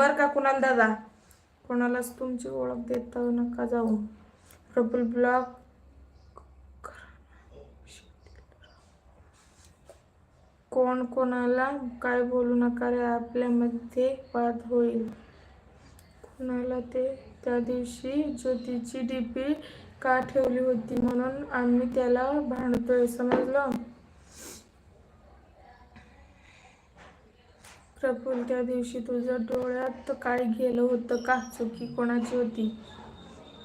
बर का कुणाल दादा? कोणालाच तुमची ओळख देता नका जाऊ. प्रफुल ब्लॉक. कोण कोणाला काय बोलू नका रे आपल्यामध्ये वाद होईल. कोणाला ते त्या दिवशी ज्योतीची डीपी का ठेवली होती म्हणून आम्ही त्याला भांडतोय समजलं? प्रफुल त्या दिवशी तुझ्या डोळ्यात काय गेलं होतं? का चुकी कोणाची होती?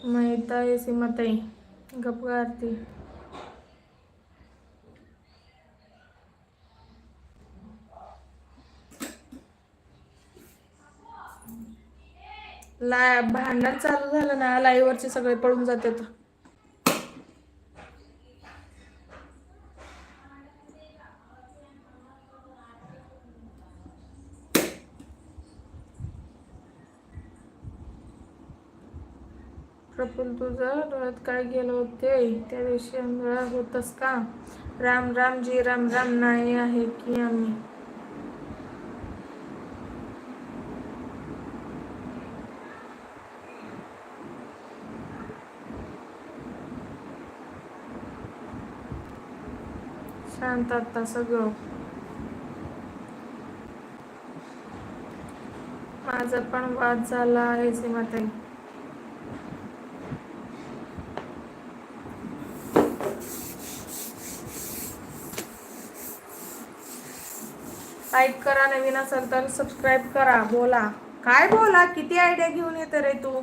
माहीत आहे सीमाताई गप आरती ला भांडण चालू झालं ना लाईव्हवरचे सगळे पळून जातात. प्रफुल तुझं डोळ्यात काय गेलं होते? त्या दिवशी आंधळा होतस का? राम राम जी राम राम नाही आहे की आम्ही? शांत आता सगळं. माझा पण वाद झाला आहे सीमाताई लाईक करा नवीन असेल तर सबस्क्राईब करा. बोला. काय बोला? किती आयडिया घेऊन येते रे तू?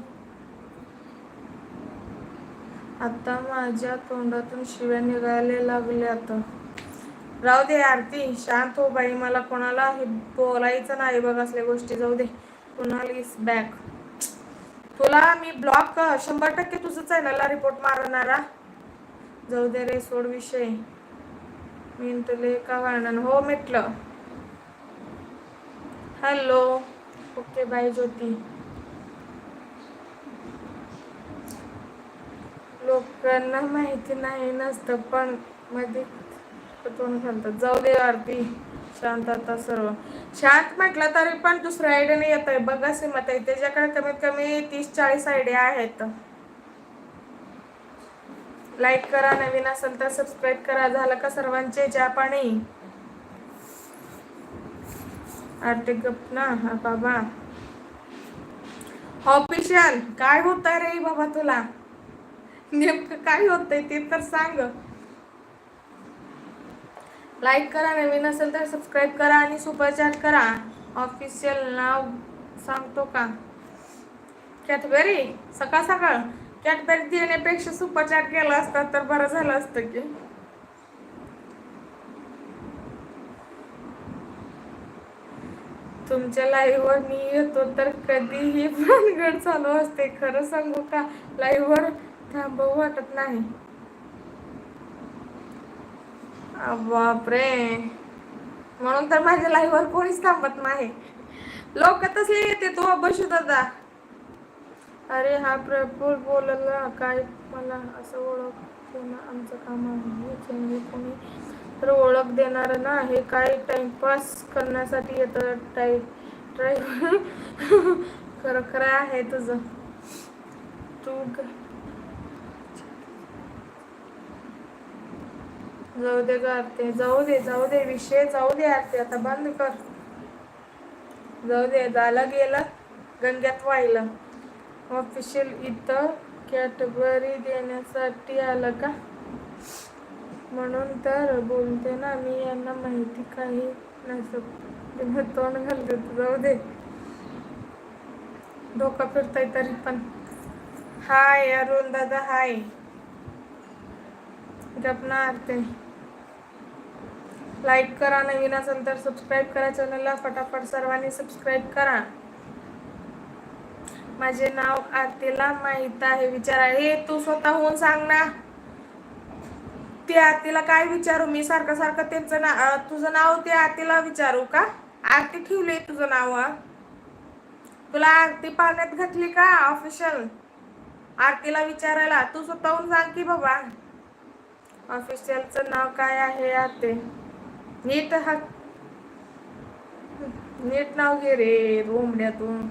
आता माझ्या तोंडातून शिव्या निघायला लागले आता. राहू दे आरती. शांत हो बाई. मला कोणाला हे बोलायचं नाही बघ असल्या गोष्टी. जाऊ दे. कुणाल इज बॅक तुला मी ब्लॉक शंभर टक्के तुझं चॅनलला रिपोर्ट मारणारा जाऊ दे रे सोड विषय. मी तुले का वाढणार हो मिटलं. हॅलो. Okay bye Jyoti. लोकांना माहिती नाही नसतं पण मध्ये तोंड घालतात. जाऊ दे आरती शांत आता सर्व. शांत म्हटलं तरी पण दुसऱ्या आयडियाने येत आहे बघा सीमत आहे त्याच्याकडे कमीत कमी तीस चाळीस आयडिया आहेत. लाईक करा नवीन असेल तर सबस्क्राईब करा. झालं का सर्वांचे ज्या पाणी? अरे गप ना हा बाबा. ऑफिशियल काय होत रे बाबा तुला? नेमकं काय होतंय ते तर सांग. लाईक करा नवीन असेल तर सबस्क्राईब करा आणि सुपरचॅट करा. ऑफिशियल नाव सांगतो का? कॅटबेरी सकाळ सकाळ कॅटबेरी देण्यापेक्षा सुपरचॅट केला असता तर बरं झालं असतं की. तुमच्या लाईव्हवर मी येतो तर कधीही भानगड चालू असते. खरं सांगू का? लाईव्हवर थांबवू वाटत नाही. बापरे. म्हणून तर माझ्या लाईव्हवर कोणीच थांबत नाही. लोक तसे येते तो बसू दादा. अरे हा प्रफुल बोलला काय? मला असं ओळख आमचं काम आहे. कोणी? तर ओळख देणार ना हे काय टाइमपास करण्यासाठी येतं टाय ट्राय खरं खरं आहे तुझं. तू जाऊ दे ग आरती जाऊ दे जाऊ दे विषय जाऊ दे आरते आता बंद कर. जाऊ दे झालं गेलं गंग्यात वाहिलं. ऑफिशियल इथं कॅटेगरी देण्यासाठी आलं का? म्हणून तर बोलते ना मी यांना माहिती काही नसत. मग तोंड घालते जाऊ दे. डोका फिरताय तरी पण. हाय अरुण दादा हाय. जपणार ते. लाईक करा नवीन असेल तर सबस्क्राईब करा चॅनलला फटाफट सर्वांनी सबस्क्राईब करा. माझे नाव आरतीला माहीत आहे विचारा आहे. तू स्वतःहून सांग ना. ते आरतीला काय विचारू? मी सारखं सारखं त्यांचं ना तुझं नाव ते आरतीला विचारू का? आरती ठेवली तुझं नाव तुला आरती पाण्यात घातली का ऑफिशियल आरतीला विचारायला. तू स्वतःहून सांग की बाबा. ऑफिशियलचं नाव काय आहे आरती नीट हा नीट नाव घे रे रोमड्यातून.